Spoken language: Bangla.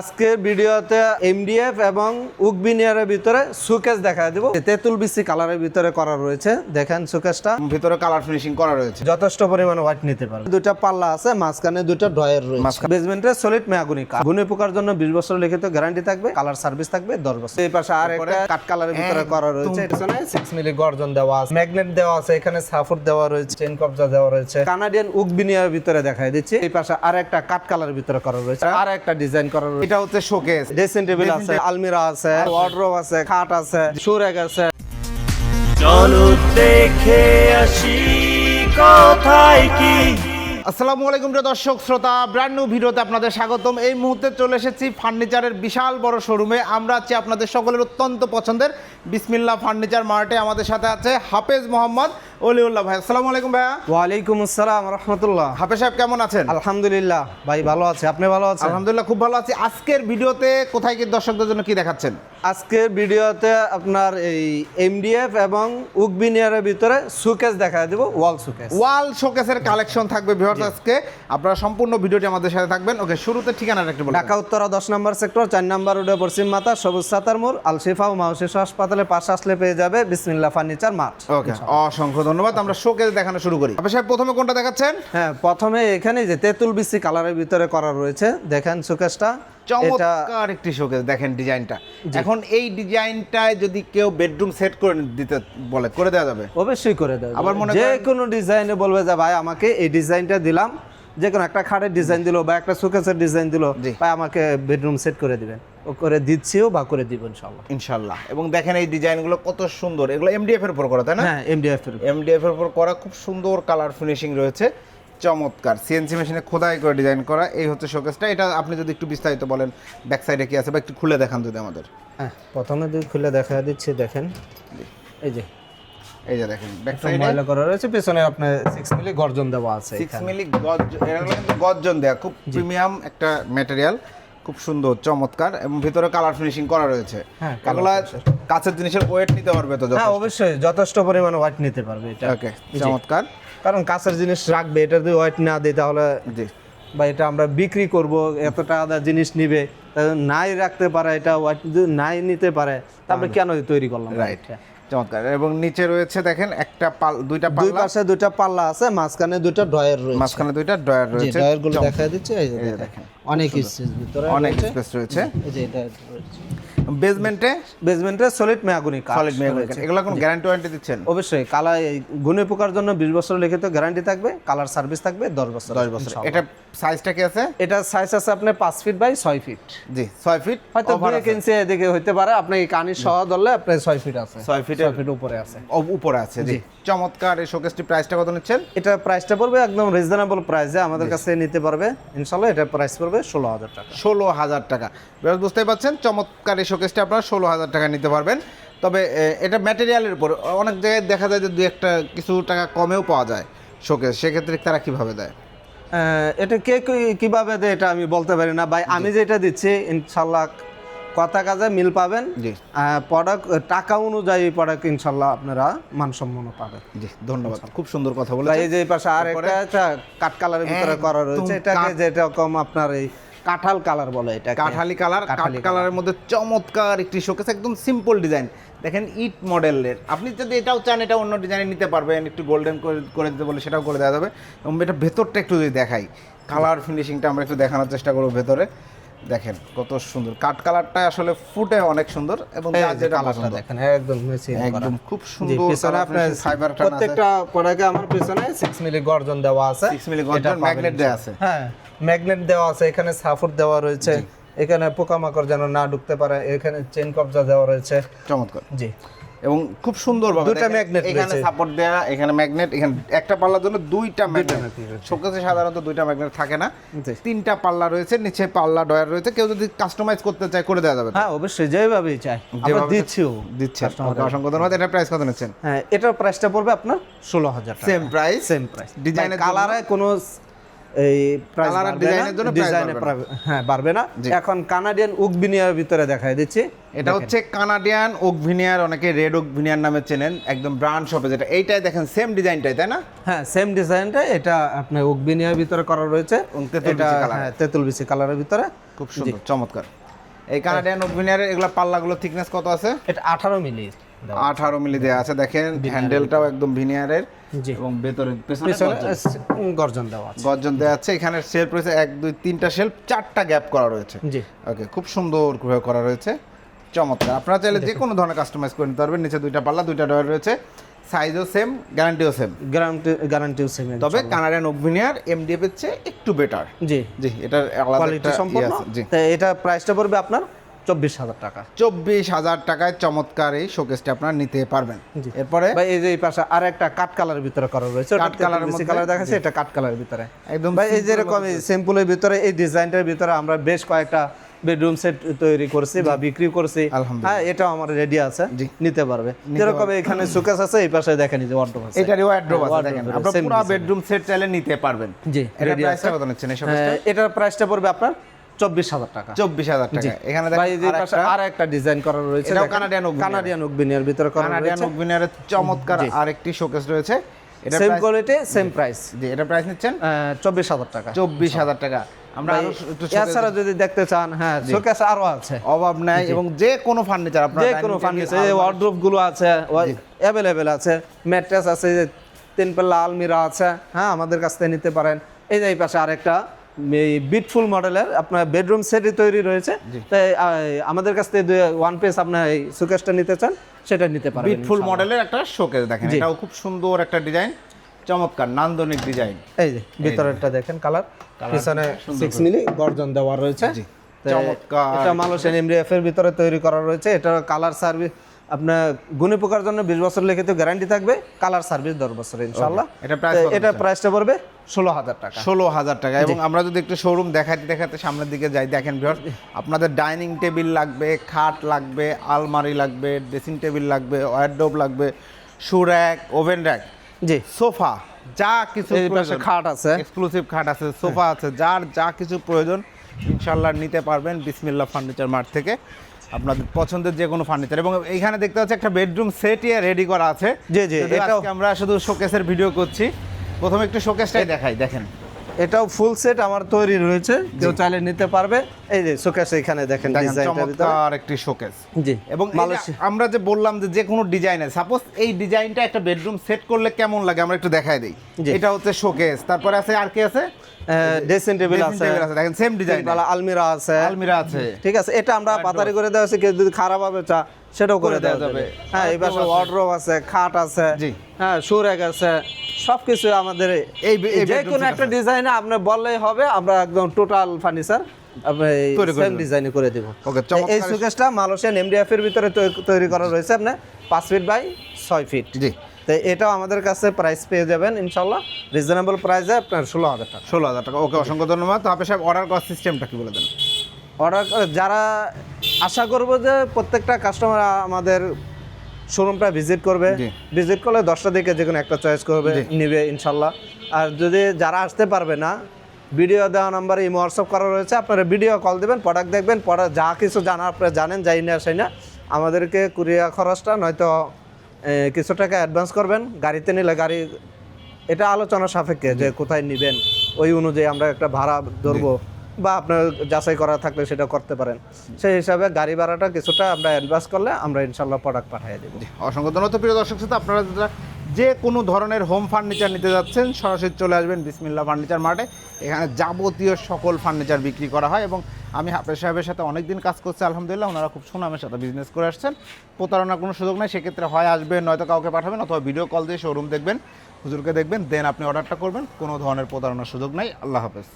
আজকের ভিডিওতে এমডিএফ এবং উকবিনিয়ারের ভিতরে সুকেস দেখা দিব। তেঁতুল বিসি কালারের ভিতরে করা রয়েছে। দেখেন সুকেসটা ভিতরে কালার ফিনিশিং করা রয়েছে। যথেষ্ট পরিমাণে হোয়াইট নিতে পারবে। দুটা পাল্লা আছে মাঝখানে দুটা ড্রয়ার রয়েছে। বেসমেন্টে সলিড মেয়াগুনি গুনে পোকার জন্য বিশ বছর লিখিত গ্যারান্টি থাকবে কালার সার্ভিস থাকবে দশ বছর। এই পাশে আর একটা কাঠ কালারের ভিতরে করা রয়েছে। পিছনে সিক্স মিলি গর্জন দেওয়া আছে ম্যাগনেট দেওয়া আছে এখানে সাপোর্ট দেওয়া রয়েছে চেন কবজা দেওয়া রয়েছে। কানাডিয়ান উকবিনিয়ার ভিতরে দেখাই দিচ্ছে। এই পাশে আর একটা কাঠ কালারের ভিতরে করা রয়েছে। আর একটা ডিজাইন করা রয়েছে। এটা হচ্ছে শোকেস ড্রেসিং টেবিল আছে আলমিরা আছে ওয়ার্ড্রোব আছে খাট আছে সুরেক আছে। চলো দেখে আসি কোথায় কি। আসসালামু আলাইকুম প্রিয় দর্শক শ্রোতা ব্র্যান্ড নিউ ভিডিওতে আপনাদের স্বাগতম। এই মুহূর্তে চলে এসেছি ফার্নিচারের বিশাল বড় শোরুমে আমরা আছি আপনাদের সকলের অত্যন্ত পছন্দের বিসমিল্লা ফার্নিচার মার্টে। আমাদের সাথে আছে হাফেজ মোহাম্মদ অলিউল্লাহ ভাই আসসালামু আলাইকুম ভাইয়া। ওয়ালাইকুম আসসালাম রহমতুল্লাহ। হাফেজ সাহেব কেমন আছেন? আলহামদুলিল্লাহ ভাই ভালো আছে আপনি ভালো আছেন? আলহামদুলিল্লাহ খুব ভালো আছি। আজকের ভিডিওতে কোথায় কি দর্শকদের জন্য কি দেখাচ্ছেন? আজকের ভিডিওতে আপনার এই এমডিএফ এবং উকবিনিয়ারের ভিতরে সুকেস দেখা দিব ওয়াল সুকেস ওয়াল শোকেসের কালেকশন থাকবে ভিউয়ার্স আজকে। আপনারা সম্পূর্ণ ভিডিওটি আমাদের সাথে থাকবেন। ওকে শুরুতে ঠিকানাটা একটু বলুন ঢাকা উত্তরা দশ নম্বর সেক্টর চার নম্বর রোডে পশ্চিম মাতা সবুজ সাতার মোড় আলশিফা ও মাহশিশা হাসপাতালের পাশে আসলে পেয়ে যাবে বিসমিল্লা ফার্নিচার মাঠ। ওকে অসংখ্য ধন্যবাদ আমরা শোকেস দেখানো শুরু করি। আপনি সাহেব প্রথমে কোনটা দেখাচ্ছেন? হ্যাঁ প্রথমে এখানে যে তেঁতুল বিসি কালারের ভিতরে করা রয়েছে দেখেন সুকেসটা এটা চমৎকার একটি শোকেস দেখেন ডিজাইনটা। এখন এই ডিজাইনটায় যদি কেউ বেডরুম সেট করে দিতে বলে করে দেওয়া যাবে? অবশ্যই করে দেবে আবার মনে যে কোনো ডিজাইনে বলবে যে ভাই আমাকে এই ডিজাইনটা দিলাম। যে কোনো একটা খাটের ডিজাইন দিলো বা একটা সুকেসের ডিজাইন দিলো। ভাই আমাকে বেডরুম সেট করে দিবেন। করে দিচ্ছিও বা করে দিব ইনশাল্লাহ ইনশাল্লাহ এবং দেখেন এই ডিজাইনগুলো কত সুন্দর। এগুলো এমডিএফ এর উপর করা তাই না? হ্যাঁ এমডিএফ এর এমডিএফ এর উপর করা খুব সুন্দর কালার ফিনিশিং রয়েছে। চমৎকার। সিএনসি মেশিনে খোদাই করে ডিজাইন করা। এই হচ্ছে শোকেসটা এটা আপনি যদি একটু বিস্তারিত বলেন ব্যাক সাইডে কি আছে বা একটু খুলে দেখান যদি আমাদের। হ্যাঁ প্রথমে দুই খুলে দেখা দিচ্ছি দেখেন। এই যে। এই যে দেখেন ব্যাক সাইডে ময়লা করা রয়েছে পেছনে আপনার সিক্স মিলি গর্জন দেওয়া আছে সিক্স এখানে। মিলি গজ এটা হলো কিন্তু গর্জন দেয়া খুব প্রিমিয়াম একটা ম্যাটেরিয়াল খুব সুন্দর চমৎকার এবং ভিতরে কালার ফিনিশিং করা রয়েছে। হ্যাঁ, এগুলা কাছের জিনিসের ওয়েট নিতে পারবে তো হ্যাঁ অবশ্যই যথেষ্ট পরিমাণে ওয়াট নিতে পারবে এটা। ওকে চমৎকার। কারণ কাছের জিনিস রাখবে এটা যদি ওয়াট না দিই তাহলে জি। বা এটা আমরা বিক্রি করব এত টাকা জিনিস নিবে নাই রাখতে পারে এটা ওয়াট যদি নাই নিতে পারে তারপরে কেন তৈরি করলাম? রাইট? চমৎকার। এবং নিচে রয়েছে দেখেন একটা পাল দুইটা দুই পাশে দুইটা পাল্লা আছে মাঝখানে দুইটা ড্রয়ার রয়েছে। মাঝখানে দুইটা ড্রয়ার রয়েছে। ড্রয়ারগুলো দেখা দিচ্ছে এই দেখেন। অনেক স্পেস ভিতরে অনেক স্পেস রয়েছে। এই যে এটা বেসমেন্টে বেসমেন্টে সলিড মেয়াগুনি কাঠ সলিড মেয়ে রয়েছে। এগুলো কোন গ্যারান্টি ওয়ারেন্টি দিচ্ছেন? অবশ্যই। কালার গুণে পোকার জন্য বিশ বছর লিখিত গ্যারান্টি থাকবে কালার সার্ভিস থাকবে দশ বছর। দশ বছর। এটা সাইজটা কি আছে? এটা সাইজ আছে আপনার পাঁচ ফিট বাই ছয় ফিট জি ছয় ফিট হয়তো দুই ইঞ্চি এদিকে হইতে পারে আপনি এই কানির সহ ধরলে আপনার ছয় ফিট আছে। ছয় ছয় ফিট উপরে আছে। উপরে আছে জি। চমৎকার এই শোকেসটি প্রাইসটা কত নিচ্ছেন? এটা প্রাইসটা পড়বে একদম রিজনেবল প্রাইসে আমাদের কাছে নিতে পারবে। ইনশাল্লাহ এটা প্রাইস পড়বে। ষোলো হাজার টাকা। ষোলো হাজার টাকা। বেশ বুঝতেই পারছেন চমৎকার এই শোকেসটা আপনারা ষোলো হাজার টাকা নিতে পারবেন। তবে এটা ম্যাটেরিয়ালের উপর অনেক জায়গায় দেখা যায় যে দু একটা কিছু টাকা কমেও পাওয়া যায় শোকেস সেক্ষেত্রে তারা কীভাবে দেয়? এটা কে কীভাবে কীভাবে দেয় এটা আমি বলতে পারি না। ভাই আমি যেটা দিচ্ছি ইনশাল্লাহ কথা কাজে মিল পাবেন। জি। প্রোডাক্ট টাকা অনুযায়ী প্রোডাক্ট ইনশাল্লাহ আপনারা মানসম্পন্ন পাবেন। জি ধন্যবাদ। খুব সুন্দর কথা বলে এই যে পাশে আর একটা কাঠ কালারের ভিতরে করা রয়েছে। এটাকে কাঠ- যেটা কম আপনার এই কাঁঠাল কালার বলে এটা কাঠালি কালার কাঠ কাঠালি কালারের মধ্যে চমৎকার একটি শোকেস একদম সিম্পল ডিজাইন দেখেন ইট মডেলের আপনি যদি এটাও চান এটা অন্য ডিজাইনে নিতে পারবেন। একটু গোল্ডেন করে করে দিতে বলে সেটাও করে দেওয়া যাবে। এবং এটা ভেতরটা একটু যদি দেখাই কালার ফিনিশিংটা আমরা একটু দেখানোর চেষ্টা করব ভেতরে। দেখেন কত সুন্দর। কাঠ কালারটা আসলে ফুটে অনেক সুন্দর এবং যেটা কালারটা। দেখেন একদম মেশিন একদম খুব সুন্দর পিছনে আপনার প্রত্যেকটা প্রোডাক্টে আমার পিছনে 6 মিলি গর্জন দেওয়া আছে। 6 মিলি গর্জন ম্যাগনেট দেওয়া আছে। হ্যাঁ ম্যাগনেট দেওয়া আছে এখানে সাপোর্ট দেওয়া রয়েছে এখানে পোকামাকড় যেন না ঢুকতে পারে এখানে চেন কবজা দেওয়া রয়েছে। চমৎকার। জি। এবং খুব সুন্দর ভাবে দুটা magnet এখানে সাপোর্ট দেয়া এখানে ম্যাগনেট এখানে একটা পাল্লার জন্য দুইটা ম্যাগনেট শোকেসে সাধারণত দুইটা ম্যাগনেট থাকে না। তিনটা পাল্লা রয়েছে নিচে পাল্লা ডয়ার রয়েছে। কেউ যদি কাস্টমাইজ করতে চায় করে দেওয়া যাবে? হ্যাঁ অবশ্যই যেভাবেই চাই আমরা যেভাবে দিচ্ছিও দিচ্ছেন অসংখ্য ধন্যবাদ। এটা প্রাইস কত নিচ্ছেন? হ্যাঁ এটার প্রাইসটা পড়বে আপনার ষোলো হাজার সেম প্রাইস সেম প্রাইস ডিজাইনের কালারে কোনো এই প্রাইস Colour আর design-এর জন্য price ডিজাইনে বাড়বে হ্যাঁ বাড়বে না। এখন কানাডিয়ান উকবিনিয়ার ভিতরে দিচ্ছি। এটা হচ্ছে কানাডিয়ান ওক ভিনিয়ার অনেকে রেড ওক ভিনিয়ার নামে চেনেন একদম ব্রান্ড শপে যেটা। এইটাই দেখেন সেম ডিজাইনটাই তাই না? হ্যাঁ সেম ডিজাইনটা এটা আপনার উকবিনিয়ার ভিতরে করা রয়েছে। এটা। হ্যাঁ তেঁতুল বিচি কালারের ভিতরে। খুব সুন্দর চমৎকার। এই কানাডিয়ান ওক ভিনিয়ারের এগুলা পাল্লাগুলো থিকনেস কত আছে? এটা আঠারো মিলি। আঠারো মিলি দেওয়া আছে দেখেন। হ্যান্ডেলটাও একদম ভিনিয়ারের। এবং ভেতরে পেছনে গর্জন। দেওয়া আছে। গর্জন দেওয়া আছে। এখানে শেল্ফ রয়েছে এক দুই তিনটা শেল্ফ চারটা গ্যাপ করা রয়েছে। জি। ওকে খুব সুন্দর করে করা রয়েছে। চমৎকার। আপনারা চাইলে যে কোনো ধরনের কাস্টমাইজ করে নিতে পারবেন। নিচে দুইটা পাল্লা দুইটা ডয়ার রয়েছে। সাইজও সেম গ্যারান্টিও সেম গ্যারান্টি গ্যারান্টিও সেম তবে কানাডিয়ান ওভিনিয়ার এমডিএফ এর চেয়ে একটু বেটার জি। জি এটার আলাদা কোয়ালিটি ইয়ে জি। এটা প্রাইসটা পড়বে আপনার চব্বিশ হাজার টাকা। চব্বিশ হাজার টাকায় চমৎকার এই শোকেসটা আপনারা নিতে পারবেন। এরপরে? ভাই এই যে এই পাশে আর একটা কাট কালারের ভিতরে করা রয়েছে কাঠ কালারের মধ্যে? কালার দেখাচ্ছে এটা কাট কালারের ভিতরে। একদম ভাই এই যেরকম সিম্পলের ভিতরে এই ডিজাইনটার ভিতরে আমরা বেশ কয়েকটা বেডরুম সেট তৈরি করছি বা বিক্রি করছি। হ্যাঁ এটাও আমার রেডি আছে নিতে পারবে। যেরকম এখানে সুকেস আছে এই পাশে দেখেন যে ওয়ার্ডরোব আছে। এটারই ওয়ার্ড্রোব আছে দেখেন। আপনারা পুরো বেডরুম সেট চাইলে নিতে পারবেন। জি এটা রেডি প্রাইসটা কত নিচ্ছেন হ্যাঁ, এটার প্রাইসটা পড়বে আপনার চব্বিশ হাজার টাকা। চব্বিশ হাজার টাকা। এখানে ভাই এই যে দেখেন পাশে আর একটা ডিজাইন করা রয়েছে এটাও দেখেন। Canadian oak veneer। Canadian oak veneer ভিতরে কানাডিয়ান রয়েছে। চমৎকার আরেকটি শোকেস রয়েছে। এটা সেম কোয়ালিটি সেম প্রাইস জি। এটা প্রাইস নিচ্ছেন? চব্বিশ হাজার টাকা। চব্বিশ হাজার টাকা। আমরা আরও একটু showcase- এছাড়া যদি দেখতে চান হ্যাঁ শোকেস আরও আছে। অভাব নাই এবং যে কোনো ফার্নিচার আপনার যে কোনো ফার্নিচারগুলো আছে অ্যাভেলেবেল আছে ম্যাট্রেস আছে তিন পাল্লা আলমিরা আছে হ্যাঁ আমাদের কাছ থেকে নিতে পারেন। এই যে এই পাশে আরেকটা বিটফুল মডেলের আপনার বেডরুম সেটই তৈরি রয়েছে। তাই আমাদের কাছ থেকে ওয়ান পিস আপনার এই সুকেসটা নিতে চান সেটা নিতে পারেন বিটফুল মডেলের একটা শোকেস দেখেন। এটাও খুব সুন্দর একটা ডিজাইন চমৎকার নান্দনিক ডিজাইন এই যে ভিতরেরটা দেখেন কালার পিছনে সিক্স মিলি গর্জন দেওয়া রয়েছে। চমৎকার। এটা মালয়েশিয়ান এমডিএফ এর ভিতরে তৈরি করা রয়েছে। এটা কালার সার্ভিস আপনার গুণে পোকার জন্য বিশ বছর লেখে তো গ্যারান্টি থাকবে কালার সার্ভিস দশ বছর ইনশাল্লাহ এটা এটা প্রাইসটা পড়বে ষোলো হাজার টাকা। ষোলো হাজার টাকা এবং আমরা যদি একটু শোরুম দেখাতে দেখাতে সামনের দিকে যাই দেখেন ভিউয়ার্স আপনাদের ডাইনিং টেবিল লাগবে খাট লাগবে আলমারি লাগবে ড্রেসিং টেবিল লাগবে ওয়ারডোব লাগবে শু র্যাক ওভেন র্যাক জি। সোফা যা কিছু খাট আছে। এক্সক্লুসিভ খাট আছে সোফা আছে যার যা কিছু প্রয়োজন ইনশাল্লাহ নিতে পারবেন বিসমিল্লা ফার্নিচার মার্ট থেকে। আপনাদের পছন্দের যে কোনো ফার্নিচার। এবং এইখানে দেখতে পাচ্ছি একটা বেডরুম সেটই রেডি করা আছে। জি, জি, আজকে আমরা শুধু শোকেসের ভিডিও করছি। প্রথমে একটু শোকেসটাই দেখাই দেখেন। এটাও ফুল সেট আমার তৈরি রয়েছে। কেউ চাইলে নিতে পারবে। এই যে শোকেস এখানে দেখেন চমৎকার একটি শোকেস জি এবং আমরা যে বললাম যে যে কোনো ডিজাইনের সাপোজ এই ডিজাইনটা একটা বেডরুম সেট করলে কেমন লাগে আমরা একটু দেখাই দিই। এটা হচ্ছে শোকেস তারপরে আছে আর কি আছে? ড্রেসিং টেবিল আছে। দেখেন সেম ডিজাইন আলমিরা আছে। আলমিরা আছে। ঠিক আছে এটা আমরা পাতারি করে দেওয়া আছে কেউ যদি খারাপ হবে চা সেটাও করে দেওয়া যাবে। হ্যাঁ এই পাশে ওয়ার্ড্রোব আছে খাট আছে জি। হ্যাঁ সুরেক আছে সবকিছু আমাদের এই- যে কোনো একটা ডিজাইনে আপনি বললেই হবে আমরা একদম টোটাল ফার্নিচার সেম। ডিজাইনে করে দিব। এই সুকেসটা মালয়েশিয়ান এমডিএফ এর ভিতরে তৈরি করা রয়েছে আপনার পাঁচ ফিট বাই ছয় ফিট জি। তো এটাও আমাদের কাছে প্রাইস পেয়ে যাবেন ইনশাল্লাহ রিজনেবল প্রাইসে আপনার ষোলো হাজার টাকা। ষোলো হাজার টাকা। ওকে অসংখ্য ধন্যবাদ। তো আপনি সাহেব অর্ডার করার সিস্টেমটা কি বলে দেন? অর্ডার যারা আশা করব যে প্রত্যেকটা কাস্টমার আমাদের শোরুমটা ভিজিট করবে ভিজিট করলে দশটা দিকে যে কোনো একটা চয়েস করবে নিবে ইনশাল্লাহ আর যদি যারা আসতে পারবে না ভিডিও দেওয়া নাম্বারে ইমো হোয়াটসঅ্যাপ করা রয়েছে। আপনারা ভিডিও কল দেবেন প্রোডাক্ট দেখবেন প্রোডাক্ট যা কিছু জানা আপনারা জানেন, যাই না সেই না। আমাদেরকে কুরিয়া খরচটা নয়তো কিছু টাকা অ্যাডভান্স করবেন। গাড়িতে নিলে গাড়ি, এটা আলোচনা সাপেক্ষে যে কোথায় নেবেন, ওই অনুযায়ী আমরা একটা ভাড়া ধরবো। বা আপনার যাচাই করা থাকলে সেটা করতে পারেন। সেই হিসাবে গাড়ি ভাড়াটা কিছুটা আমরা অ্যাডভান্স করলে আমরা ইনশাল্লাহ প্রোডাক্ট পাঠিয়ে দেবো। অসংখ্য ধন্যবাদ। প্রিয় দর্শক শ্রোতা, আপনারা যারা যে কোনো ধরনের হোম ফার্নিচার নিতে যাচ্ছেন, সরাসরি চলে আসবেন বিসমিল্লা ফার্নিচার মার্টে। এখানে যাবতীয় সকল ফার্নিচার বিক্রি করা হয় এবং আমি হাফেজ সাহেবের সাথে অনেক দিন কাজ করছি, আলহামদুলিল্লাহ। ওনারা খুব সুনামের সাথে বিজনেস করে আসছেন। প্রতারণার কোনো সুযোগ নেই। সেক্ষেত্রে হয় আসবেন, নয়তো কাউকে পাঠাবেন অথবা ভিডিও কল দিয়ে শোরুম দেখবেন, হুজুরকে দেখবেন দেন আপনি অর্ডারটা করবেন। কোনো ধরনের প্রতারণার সুযোগ নাই। আল্লাহ হাফেজ।